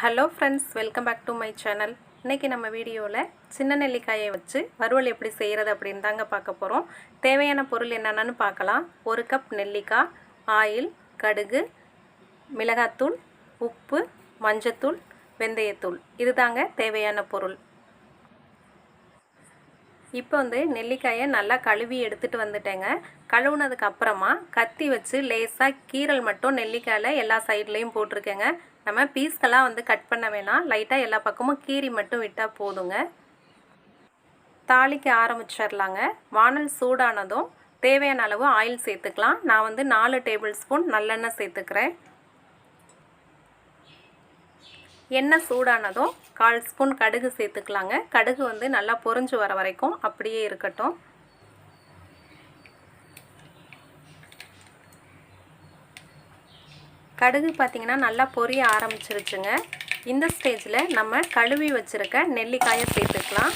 Hello friends welcome back to my channel இன்றைக்கி நம்ம வீடியோவில் சின்ன நெல்லிக்காயை வச்சு வறுவல் எப்படி செய்கிறது அப்படின்னு தாங்க பார்க்க போகிறோம் தேவையான பொருள் என்னென்னு பார்க்கலாம். ஒரு கப் நெல்லிக்காய் ஆயில் கடுகு மிளகாத்தூள் உப்பு மஞ்சத்தூள் வெந்தயத்தூள். இது தாங்க தேவையான பொருள். இப்போ வந்து நெல்லிக்காயை நல்லா கழுவி எடுத்துகிட்டு வந்துட்டேங்க. கழுவுனதுக்கு அப்புறமா கத்தி வச்சு லேசாக கீரல் மட்டும் நெல்லிக்காயில் எல்லா சைட்லேயும் போட்டிருக்கேங்க. நம்ம பீஸ்கெல்லாம் வந்து கட் பண்ண வேணாம். லைட்டாக எல்லா பக்கமும் கீரி மட்டும் விட்டால் போதுங்க. தாளிக்க ஆரம்பிச்சிடலாங்க. வானல் சூடானதும் தேவையான அளவு ஆயில் சேர்த்துக்கலாம். நான் வந்து நாலு டேபிள் ஸ்பூன் நல்லெண்ணெய் சேர்த்துக்கிறேன். எண்ணெய் சூடானதும் கால் ஸ்பூன் கடுகு சேர்த்துக்கலாங்க. கடுகு வந்து நல்லா பொறிஞ்சு வர வரைக்கும் அப்படியே இருக்கட்டும். கடுகு பார்த்திங்கன்னா நல்லா பொரிய ஆரம்பிச்சிருச்சுங்க. இந்த ஸ்டேஜில் நம்ம கழுவி வச்சுருக்க நெல்லிக்காயை சேர்த்துக்கலாம்.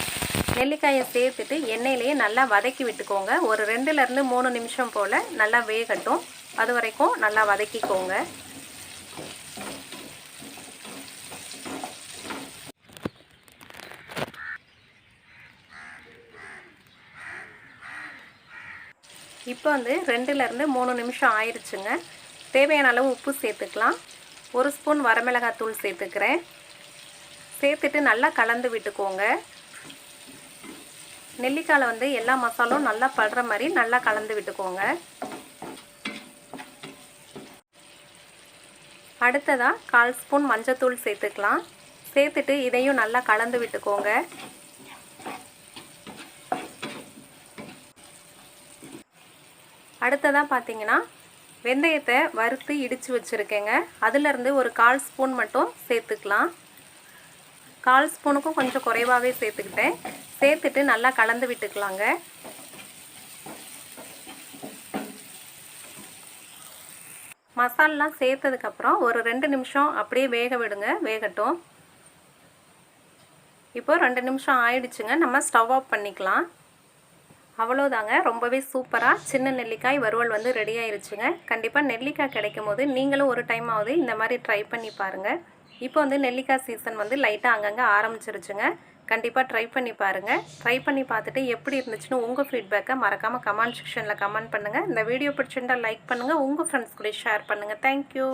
நெல்லிக்காயை சேர்த்துட்டு எண்ணெயிலேயே நல்லா வதக்கி விட்டுக்கோங்க. ஒரு ரெண்டுலேருந்து மூணு நிமிஷம் போல் நல்லா வேகட்டும். அது வரைக்கும் நல்லா வதக்கிக்கோங்க. இப்போ வந்து ரெண்டுலேருந்து மூணு நிமிஷம் ஆயிடுச்சுங்க தேவையான அளவு உப்பு சேர்த்துக்கலாம். ஒரு ஸ்பூன் வரமிளகாத்தூள் சேர்த்துக்கிறேன். சேர்த்துட்டு நல்லா கலந்து விட்டுக்கோங்க. நெல்லிக்காயில் வந்து எல்லா மசாலும் நல்லா படுற மாதிரி நல்லா கலந்து விட்டுக்கோங்க. அடுத்ததாக கால் ஸ்பூன் மஞ்சத்தூள் சேர்த்துக்கலாம். சேர்த்துட்டு இதையும் நல்லா கலந்து விட்டுக்கோங்க. அடுத்ததாக பார்த்தீங்கன்னா வெந்தயத்தை வறுத்து இடித்து வச்சுருக்கேங்க. அதிலேருந்து ஒரு கால் ஸ்பூன் மட்டும் சேர்த்துக்கலாம். கால் ஸ்பூனுக்கும் கொஞ்சம் குறைவாகவே சேர்த்துக்கிட்டேன். சேர்த்துட்டு நல்லா கலந்து விட்டுக்கலாங்க. மசாலெலாம் சேர்த்ததுக்கப்புறம் ஒரு ரெண்டு நிமிஷம் அப்படியே வேக விடுங்க. வேகட்டும். இப்போது ரெண்டு நிமிஷம் ஆயிடுச்சுங்க. நம்ம ஸ்டவ் ஆஃப் பண்ணிக்கலாம். அவ்வளோதாங்க ரொம்பவே சூப்பராக சின்ன நெல்லிக்காய் வறுவல் வந்து ரெடி ஆயிருச்சுங்க. கண்டிப்பாக நெல்லிக்காய் கிடைக்கும் போது நீங்களும் ஒரு டைம் ஆகுது இந்த மாதிரி ட்ரை பண்ணி பாருங்கள் இப்போ வந்து நெல்லிக்காய் சீசன் வந்து லைட்டாக அங்கங்கே ஆரம்பிச்சிருச்சுங்க. கண்டிப்பாக ட்ரை பண்ணி பாருங்கள் ட்ரை பண்ணி பார்த்துட்டு எப்படி இருந்துச்சுன்னு உங்கள் ஃபீட்பேக்கை மறக்காமல் கமெண்ட் செக்ஷனில் கமெண்ட் பண்ணுங்கள் இந்த வீடியோ பிடிச்சிருந்தால் லைக் பண்ணுங்கள் உங்கள் ஃப்ரெண்ட்ஸ் கூட ஷேர் பண்ணுங்கள் தேங்க்யூ